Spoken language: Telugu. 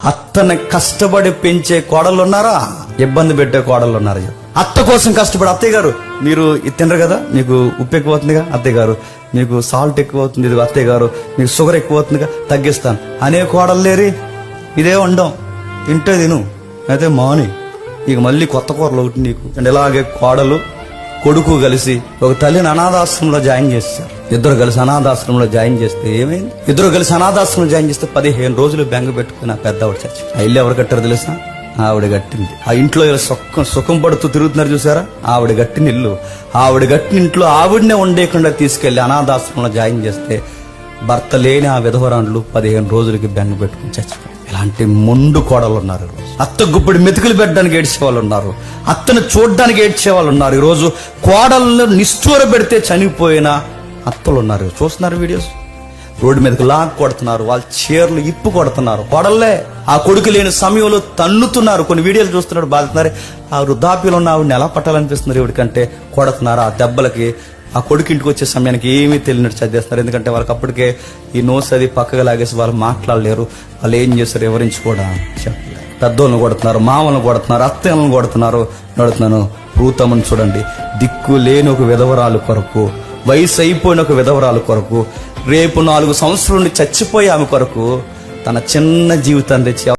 అత్తని కష్టపడి పెంచే కోడళ్ళు ఉన్నారా ఇబ్బంది పెట్టే కోడళ్ళు ఉన్నారు అత్త కోసం కష్టపడి అత్తయ్య గారు మీరు ఇది తినరు కదా? మీకు ఉప్పు ఎక్కువ అవుతుందిగా అత్తయ్య గారు మీకు సాల్ట్ ఎక్కువ అవుతుంది ఇది అత్తయ్య గారు మీకు షుగర్ ఎక్కువ అవుతుందిగా తగ్గిస్తాను. అనే కోడలు లేరి ఇదే వండం. తింటే తిను. అయితే మాని ఇక మళ్ళీ కొత్త కూరలు ఒకటి నీకు. అండ్ ఇలాగే కోడలు కొడుకు కలిసి ఒక తల్లిని అనాథాశ్రమంలో జాయిన్ చేస్తారు ఇద్దరు కలిసి అనాథాశ్రమంలో జాయిన్ చేస్తే ఏమైంది? ఇద్దరు కలిసి అనాథాశ్రమంలో జాయిన్ చేస్తే పదిహేను రోజులు బెంగ పెట్టుకుని ఆ పెద్ద ఆవిడ చచ్చి ఆ ఇల్లు ఎవరు కట్టారు తెలుసా? ఆవిడ కట్టింది. ఆ ఇంట్లో ఇలా సుఖం సుఖం పడుతూ తిరుగుతున్నారు చూసారా? ఆవిడ కట్టిన ఇల్లు. ఆవిడ కట్టిన ఇంట్లో ఆవిడనే ఉండేకుండా తీసుకెళ్ళి అనాథాశ్రమంలో జాయిన్ చేస్తే భర్త లేని ఆ విధవరాండ్లు పదిహేను రోజులకి బెంగ పెట్టుకుని చచ్చిపోయారు. ఇలాంటి మొండు కోడలు ఉన్నారు అత్త గుప్పుడు మెతుకులు పెట్టడానికి ఏడ్చే వాళ్ళు ఉన్నారు అత్తను చూడడానికి ఏడ్చే వాళ్ళు ఉన్నారు ఈరోజు కోడలను నిష్ఠూర పెడితే చనిపోయిన అత్తలు ఉన్నారు చూస్తున్నారు వీడియోస్? రోడ్డు మీదకి లాక్ కొడుతున్నారు. వాళ్ళ చీరలు ఇప్పు కొడుతున్నారు. కొడల్లే ఆ కొడుకు లేని సమయంలో తన్నుతున్నారు. కొన్ని వీడియోలు చూస్తున్నాడు బాధతున్నారు. ఆ వృద్ధాప్యంలో ఉన్న ఆవిడని ఎలా పట్టాలనిపిస్తున్నారు ఎవరికంటే కొడుతున్నారు. ఆ దెబ్బలకి ఆ కొడుకు ఇంటికి వచ్చే సమయానికి ఏమీ తెలియనట్టు చదివేస్తున్నారు. ఎందుకంటే వాళ్ళకి అప్పటికే ఈ నోస్ అది పక్కగా లాగేసి వాళ్ళు మాట్లాడలేరు. వాళ్ళు ఏం చేస్తారు వివరించుకోవడం చెప్పలేరు. పెద్దోళ్ళని కొడుతున్నారు మామలను కొడుతున్నారు అత్తయ్యలను కొడుతున్నారు. నడుతున్నాను భూతమ్మను చూడండి. దిక్కు లేని ఒక విధవరాలు కొరకు వయసు అయిపోయిన ఒక విధవరాలు కొరకు రేపు నాలుగు సంవత్సరాల నుండి చచ్చిపోయే ఆమె కొరకు తన చిన్న జీవితాన్ని తెచ్చి